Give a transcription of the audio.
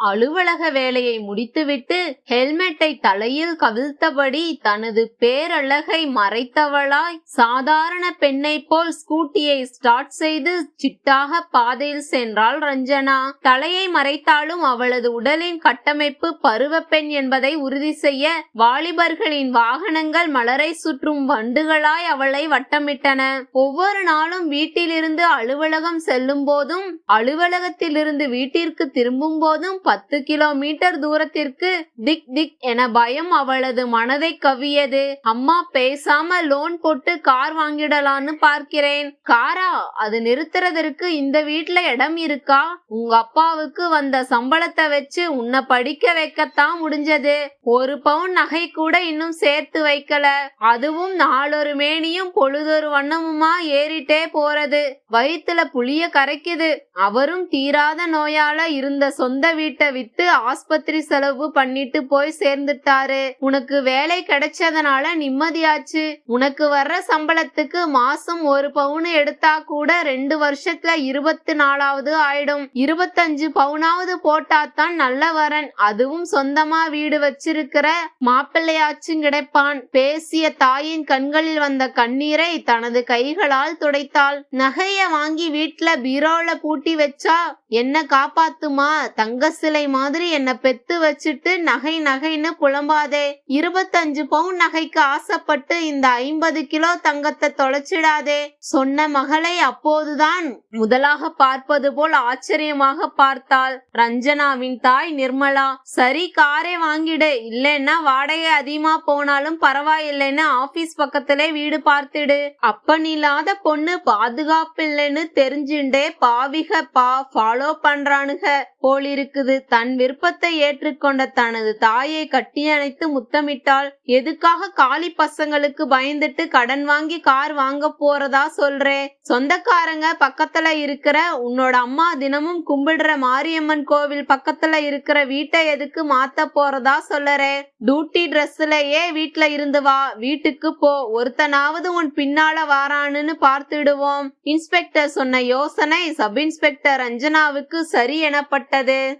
அலுவலக வேலையை முடித்துவிட்டு ஹெல்மெட்டை தலையில் கவிழ்த்தபடி தனது பேரழகை மறைத்தவளாய் சாதாரண பெண்ணை போல் ஸ்கூட்டியை ஸ்டார்ட் செய்து சிட்டாக பாதையில் சென்றாள் ரஞ்சனா. தலையை மறைத்தாலும் அவளது உடலின் கட்டமைப்பு பருவ பெண் என்பதை உறுதி செய்ய வாலிபர்களின் வாகனங்கள் மலரை சுற்றும் வண்டுகளாய் அவளை வட்டமிட்டன. ஒவ்வொரு நாளும் வீட்டிலிருந்து அலுவலகம் செல்லும் போதும் அலுவலகத்திலிருந்து வீட்டிற்கு திரும்பும் போதும் பத்து கிலோமீட்டர் தூரத்திற்கு திக் திக் என பயம் அவளது மனதை கவ்வியது அம்மா பேசாம லோன் போட்டு கார் வாங்கிடலான்னு பார்க்கிறேன். காரா அது நிறுத்துறதற்கு இந்த வீட்ல இடம் இருக்கா? உங்க அப்பாவுக்கு வந்த சம்பளத்தை வச்சு உன்னை படிக்க வைக்கத்தான் முடிஞ்சது. ஒரு பவுன் நகை கூட இன்னும் சேர்த்து வைக்கல. அதுவும் நாளொரு மேனியும் பொழுதொரு வண்ணமுமா ஏறிட்டே போறது. வயிற்றுல புளிய கரைக்குது. அவரும் தீராத நோயால இருந்த சொந்த வீட்டு வித்து ஆஸ்பத்திரி செலவு பண்ணிட்டு போய் சேர்ந்துட்டாரு. உனக்கு வேலை கிடைச்சதுனால நிம்மதியாச்சு. உனக்கு வர்ற சம்பளத்துக்கு மாசம் ஒரு பவுன் எடுத்தா கூட ரெண்டு வருஷத்துல இருபத்தி நாலாவது ஆயிடும். இருபத்தஞ்சு பவுனாவது போட்டாதான் நல்ல வரன். அதுவும் சொந்தமா வீடு வச்சிருக்கிற மாப்பிள்ளையாச்சும் கிடைப்பான். பேசிய தாயின் கண்களில் வந்த கண்ணீரை தனது கைகளால் துடைத்தாள். நகைய வாங்கி வீட்டுல பீரோல பூட்டி வச்சா என்ன காப்பாத்துமா? தங்க சிலை மாதிரி என்ன பெத்து வச்சுட்டு நகை நகைன்னு புலம்பாதே. இருபத்தஞ்சு பவுன் நகைக்கு ஆசைப்பட்டு இந்த ஐம்பது கிலோ தங்கத்தை தொலைச்சிடாதே. சொன்ன மகளை அப்போதுதான் முதலாக பார்ப்பது போல் ஆச்சரியமாக பார்த்தாள் ரஞ்சனாவின் தாய் நிர்மலா. சரி காரே வாங்கிடு. இல்லைன்னா வாடகை அதிகமா போனாலும் பரவாயில்லைன்னு ஆபீஸ் பக்கத்திலே வீடு பார்த்துடு. அப்பனில்லாத பொண்ணு பாதுகாப்பு இல்லைன்னு தெரிஞ்சுண்டே பாவிக பா ஃபாலோ பண்றானுக. போலிருக்குது. தன் விருப்பத்தை ஏற்றுக்கொண்ட தனது தாயை கட்டி அணைத்து முத்தமிட்டாள் எதுக்காக காலி பசங்களுக்கு பயந்துட்டு கடன் வாங்கி கார் வாங்க போறதா சொல்றே? சொந்தக்காரங்க பக்கத்துல இருக்கிற உன்னோட அம்மா தினமும் கும்பிடுற மாரியம்மன் கோவில் பக்கத்துல இருக்கிற வீட்டை எதுக்கு மாத்த போறதா சொல்லறே? டியூட்டி ட்ரெஸ்லயே வீட்ல இருந்து வா வீட்டுக்கு போ. ஒருத்தனாவது உன் பின்னால வாரானுன்னு பார்த்துடுவோம். இன்ஸ்பெக்டர் சொன்ன யோசனை சப் இன்ஸ்பெக்டர் ரஞ்சனாவுக்கு சரி எனப்பட்டது.